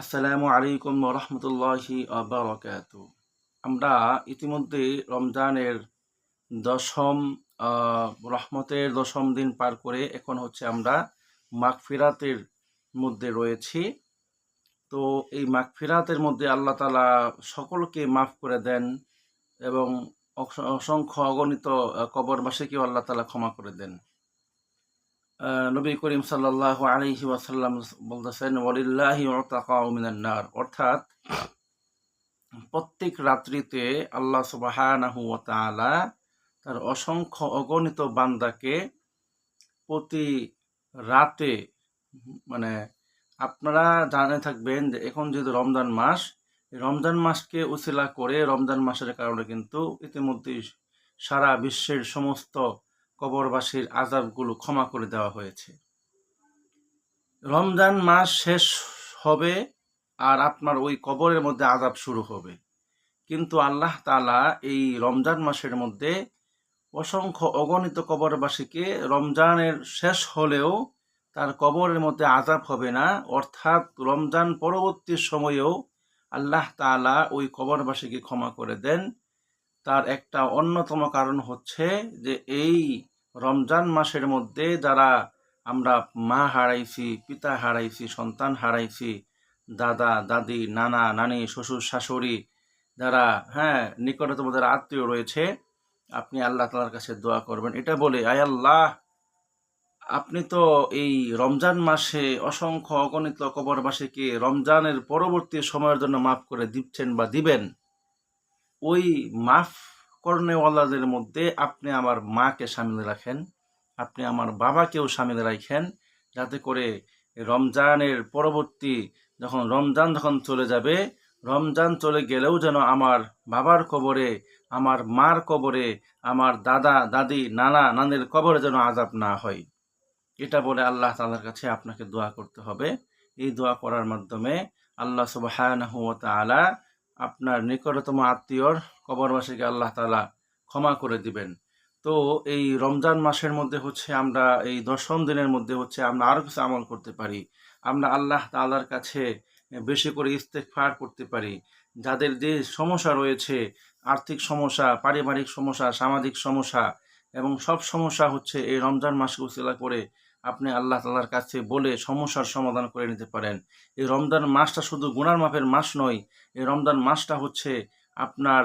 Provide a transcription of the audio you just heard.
আসসালামু আলাইকুম রহমতুল্লাহি আবরকাত আমরা ইতিমধ্যে রমজানের দশম রহমতের দশম দিন পার করে এখন হচ্ছে আমরা মাগফিরাতের মধ্যে রয়েছি। তো এই মাগফিরাতের মধ্যে আল্লাহ তালা সকলকে মাফ করে দেন এবং অস- অসংখ্য অগণিত কবরবাসীকেও আল্লাহ তালা ক্ষমা করে দেন। নবী করিম সাল্লাহ আলহি ওয়াসাল্লাম বলতেছেন, ওয়ালিল্লাহি ওতাকাউ মিনান নার। অর্থাৎ, প্রত্যেক রাত্রিতে আল্লাহ ওয়া তার অসংখ্য অগণিত বান্দাকে প্রতি রাতে মানে আপনারা জানে থাকবেন যে এখন যেহেতু রমজান মাস, রমজান মাসকে উসিলা করে রমজান মাসের কারণে কিন্তু ইতিমধ্যে সারা বিশ্বের সমস্ত কবরবাসীর আজাবগুলো ক্ষমা করে দেওয়া হয়েছে। রমজান মাস শেষ হবে আর আপনার ওই কবরের মধ্যে আজাব শুরু হবে। কিন্তু আল্লাহ তাআলা এই রমজান মাসের মধ্যে অসংখ্য অগণিত কবরবাসীকে রমজানের শেষ হলেও তার কবরের মধ্যে আজাব হবে না। অর্থাৎ রমজান পরবর্তী সময়েও আল্লাহ তাআলা ওই কবরবাসীকে ক্ষমা করে দেন। তার একটা অন্যতম কারণ হচ্ছে যে এই রমজান মাসের মধ্যে যারা আমরা মা হারাইছি, পিতা হারাইছি, সন্তান হারাইছি, দাদা, দাদি, নানা, নানি, শ্বশুর, শাশুড়ি, যারা হ্যাঁ নিকটতম যারা আত্মীয় রয়েছে, আপনি আল্লাহ তালার কাছে দোয়া করবেন। এটা বলে, আয় আল্লাহ, আপনি তো এই রমজান মাসে অসংখ্য অগণিত কবরবাসীকে রমজানের পরবর্তী সময়ের জন্য মাফ করে দিচ্ছেন বা দিবেন। ওই মাফ করনেওয়ালাদের মধ্যে আপনি আমার মাকে সামিল রাখেন, আপনি আমার বাবাকেও সামিল রাখেন যাতে করে রমজানের পরবর্তী যখন রমজান যখন চলে যাবে, রমজান চলে গেলেও যেন আমার বাবার কবরে, আমার মার কবরে, আমার দাদা, দাদি, নানা, নানের কবরে যেন আজাব না হয়। এটা বলে আল্লাহ তাআলার কাছে আপনাকে দোয়া করতে হবে। এই দোয়া করার মাধ্যমে আল্লাহ তাআলা আপনার নিকটতম আত্মীয়র কবরবাসীকে আল্লাহ তালা ক্ষমা করে দিবেন। তো এই রমজান মাসের মধ্যে হচ্ছে আমরা, এই দশম দিনের মধ্যে হচ্ছে আমরা আরও কিছু আমল করতে পারি। আমরা আল্লাহ তাআলার কাছে বেশি করে ইস্তেগফার করতে পারি। যাদের যে সমস্যা রয়েছে, আর্থিক সমস্যা, পারিবারিক সমস্যা, সামাজিক সমস্যা এবং সব সমস্যা হচ্ছে এই রমজান মাসকে উসিলা করে আপনি আল্লাহ তালার কাছে বলে সমস্যার সমাধান করে নিতে পারেন। এই রমজান মাসটা শুধু গুণার মাপের মাস নয়, এই রমজান মাসটা হচ্ছে আপনার